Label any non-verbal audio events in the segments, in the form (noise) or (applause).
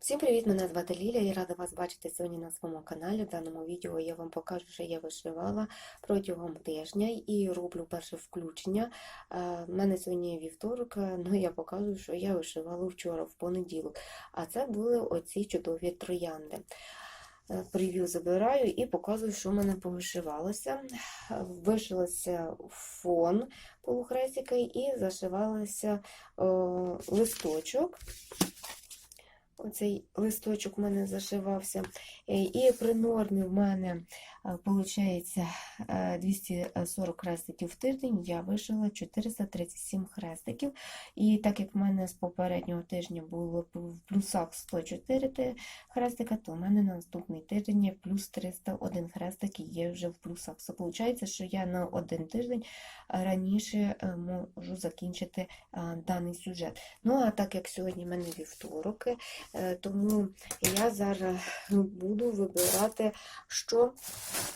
Всім привіт! Мене звати Ліля і рада вас бачити сьогодні на своєму каналі. В даному відео я вам покажу, що я вишивала протягом тижня і роблю перше включення. Е, В мене сьогодні вівторок, е, ну я покажу, що я вишивала вчора, в понеділок. А це були оці чудові троянди. Е, Прев'ю забираю і показую, що в мене повишивалося. Е, Вишилося фон полухрестика і зашивалося о, листочок. Оцей листочок у мене зашивався. Е, І при нормі в мене виходить 240 хрестиків в тиждень, я вишила 437 хрестиків. І так як в мене з попереднього тижня було в плюсах 104 хрестика, то в мене на наступний тиждень плюс 301 хрестик і є вже в плюсах. Це виходить, що я на один тиждень раніше е, можу закінчити е, даний сюжет. Ну, а так як сьогодні в мене вівторок, Е, Тому я зараз буду вибирати, що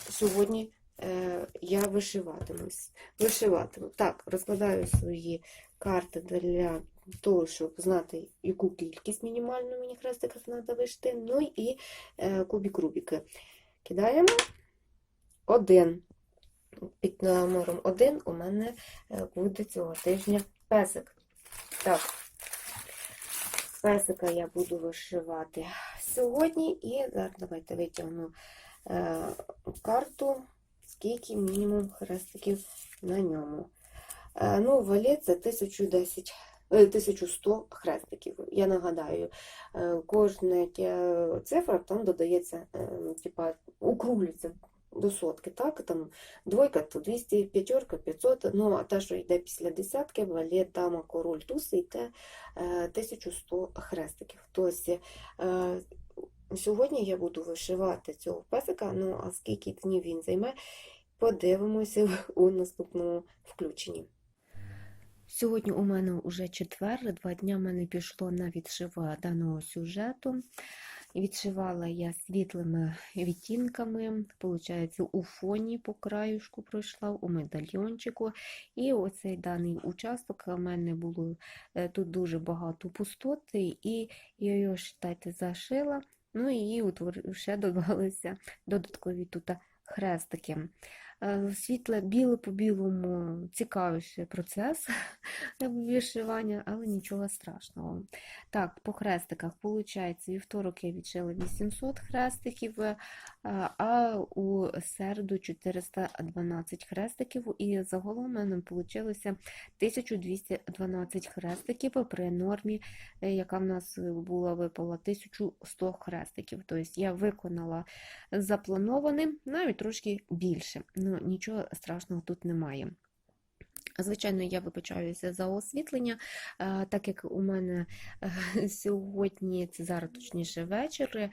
сьогодні е, я вишиватимусь. Вишиватиму. Так, розкладаю свої карти для того, щоб знати, яку кількість мінімальну мені хрестиків треба вишити. Ну і е, кубік Рубіки. Кидаємо один. Під номером один у мене е, буде цього тижня песик. Так. Песика я буду вишивати сьогодні, і зараз давайте витягну е, карту, скільки мінімум хрестиків на ньому. Е, ну, валет це 1010, е, 1100 хрестиків. Я нагадаю, е, кожна е, цифра там додається, е, типа, округлюється до сотки, так? Там двойка то 200, п'ятерка 500, ну а те, що йде після десятки, валет, дама, король, туз, йде е, 1100 хрестиків. Тобто е, сьогодні я буду вишивати цього песика, ну а скільки днів він займе, подивимося (laughs) у наступному включенні. Сьогодні у мене вже четвер, два дня мене пішло на відшив даного сюжету. Відшивала я світлими відтінками, виходить, у фоні по краюшку пройшла, у медальйончику. І оцей даний участок у мене було е, тут дуже багато пустоти, і я його считайте, зашила. Ну і утвор- ще додалися додаткові тут хрестики. Е, Світле біле по білому цікавіший процес (laughs) вишивання, але нічого страшного. Так, по хрестиках, виходить, вівторок я відшила 800 хрестиків, е, а у середу 412 хрестиків, і загалом у мене вийшло 1212 хрестиків при нормі, е, яка в нас була випала 1100 хрестиків. Тобто я виконала запланованим, навіть трошки більше. Ну, нічого страшного тут немає. Звичайно, я вибачаюся за освітлення, е, так як у мене е, (laughs) сьогодні, це зараз точніше вечір, е,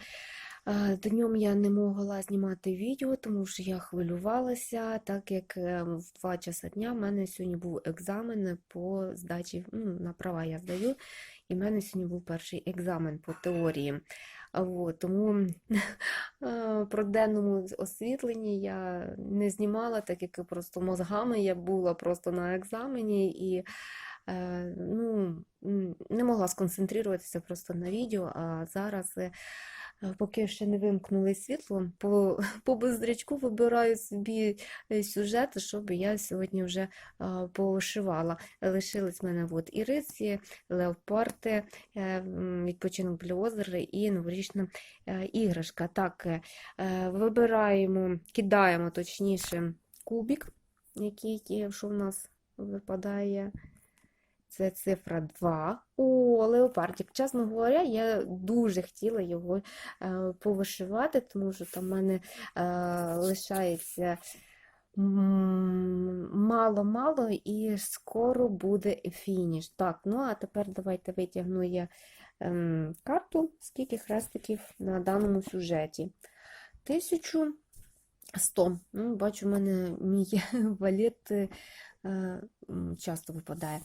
днем я не могла знімати відео, тому що я хвилювалася, так як в 2 часа дня в мене сьогодні був екзамен по здачі, ну, на права я здаю, і в мене сьогодні був перший екзамен по теорії. От, тому е, про денному освітленні я не знімала, так як просто мозгами я була просто на екзамені і е, ну, не могла сконцентруватися просто на відео, а зараз. Поки ще не вимкнули світло, по, (laughs) по бездрячку вибираю собі е, сюжети, щоб я сьогодні вже а, повишивала. Лишились в мене от і риці, леопарди, е, відпочинок біля озера і новорічна е, іграшка. Так, вибираємо, кидаємо точніше кубик, який що в нас випадає. Це цифра 2. О, леопардик. Чесно говоря, я дуже хотіла його е, повишивати, тому що там в мене е, лишається мало-мало і скоро буде фініш. Так, ну а тепер давайте витягну я ем, карту, скільки хрестиків на даному сюжеті. 1100. Ну, бачу, в мене мій (laughs) валет е, часто випадає.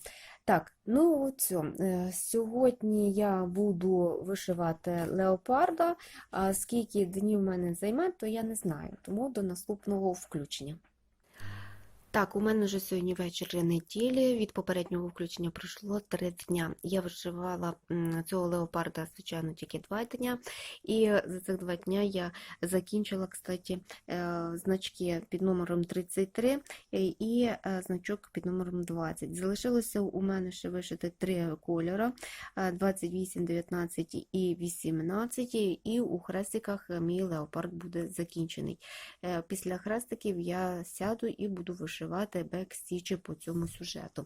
Так, ну от. Е, Сьогодні я буду вишивати леопарда, а скільки днів в мене займе, то я не знаю, тому до наступного включення. Так, у мене вже сьогодні вечір неділі. Від попереднього включення пройшло три дня. Я вишивала цього леопарда, звичайно, тільки два дня. І за цих два дня я закінчила, кстати, е, значки під номером 33 е, і е, значок під номером 20. Залишилося у мене ще вишити три кольори: е, 28, 19 і 18. І у хрестиках мій леопард буде закінчений. Після хрестиків я сяду і буду вишивати бекстічі по цьому сюжету.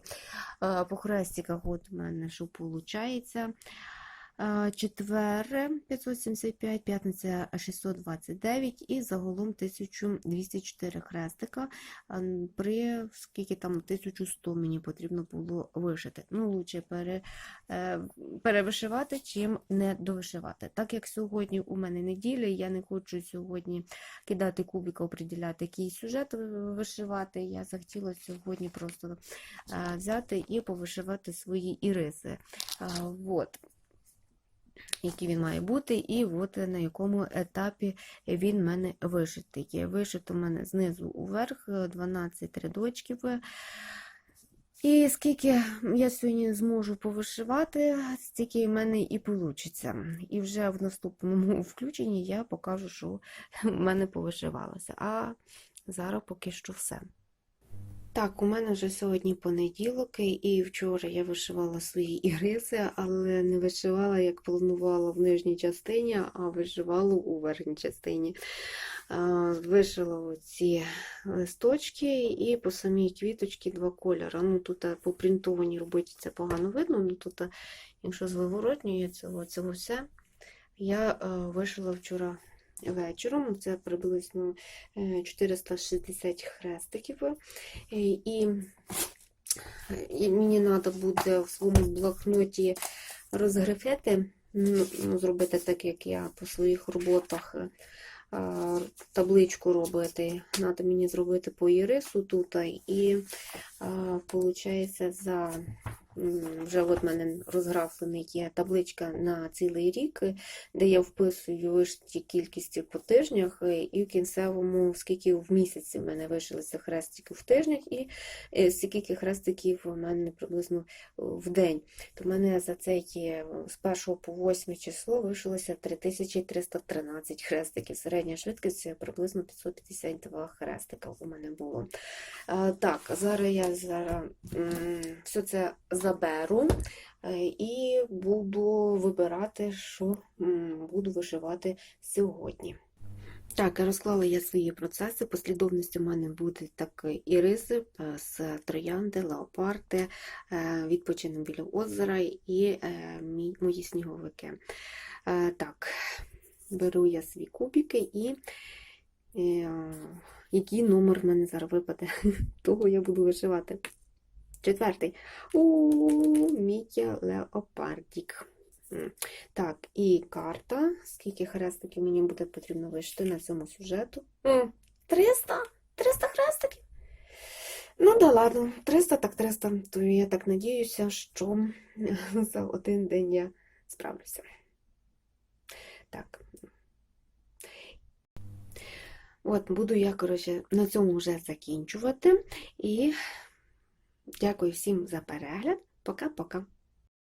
Е, По хрестиках от у мене що виходить. Четвер 575, п'ятниця 629 і загалом 1204 хрестика. При скільки там 1100 мені потрібно було вишити. Ну, лучше пере, е, перевишивати, чим не довишивати. Так як сьогодні у мене неділя, я не хочу сьогодні кидати кубика, определяти, який сюжет вишивати. Я захотіла сьогодні просто е, взяти і повишивати свої іриси. Вот. Який він має бути, і от на якому етапі він в мене вишитий. Є Вишит у мене знизу уверх, е, 12 рядочків. І скільки я сьогодні зможу повишивати, стільки в мене і вийде. І вже в наступному (laughs) включенні я покажу, що (laughs) в мене повишивалося. А зараз поки що все. Так, у мене вже сьогодні понеділок, і вчора я вишивала свої іриси, але не вишивала, як планувала в нижній частині, а вишивала у верхній частині. Вишила оці листочки і по самій квіточці два кольори. Ну, тут а, по принтованій роботі це погано видно, ну тут, якщо з виворотньої цього, цього все, я е, вишила вчора вечором. Це приблизно е, 460 хрестиків. Е, І, і мені треба буде в своєму блокноті розграфити, ну, ну, зробити так, як я по своїх роботах е, табличку робити. Треба мені зробити по ірису тут. І виходить, за вже от в мене розграфлений є табличка на цілий рік, де я вписую кількості по тижнях, е, і в кінцевому, скільки в місяці в мене вишилися хрестики в тижнях, і е, скільки хрестиків у мене приблизно в день. То в мене за цей е, з 1 по 8 число вишилося 3313 хрестиків. Середня швидкість приблизно 552 хрестика у мене було. Так, зараз я зараз все це заберу е, і буду вибирати, що буду вишивати сьогодні. Так, розклала я свої процеси. Послідовністю в мене будуть так іриси е, з троянди, леопарди, е, відпочинок біля озера і мої сніговики. Так, беру я свої кубики і який номер в мене зараз випаде, (laughs) того я буду вишивати. Четвертий. У Мітя Леопардік. Так, і карта. Скільки хрестиків мені буде потрібно вишити на цьому сюжету? 300? 300 хрестиків? Ну да ладно, 300 так 300. То я так надіюся, що за один день я справлюся. Так. От, буду я, коротше, на цьому вже закінчувати. І дякую всім за перегляд. Пока-пока.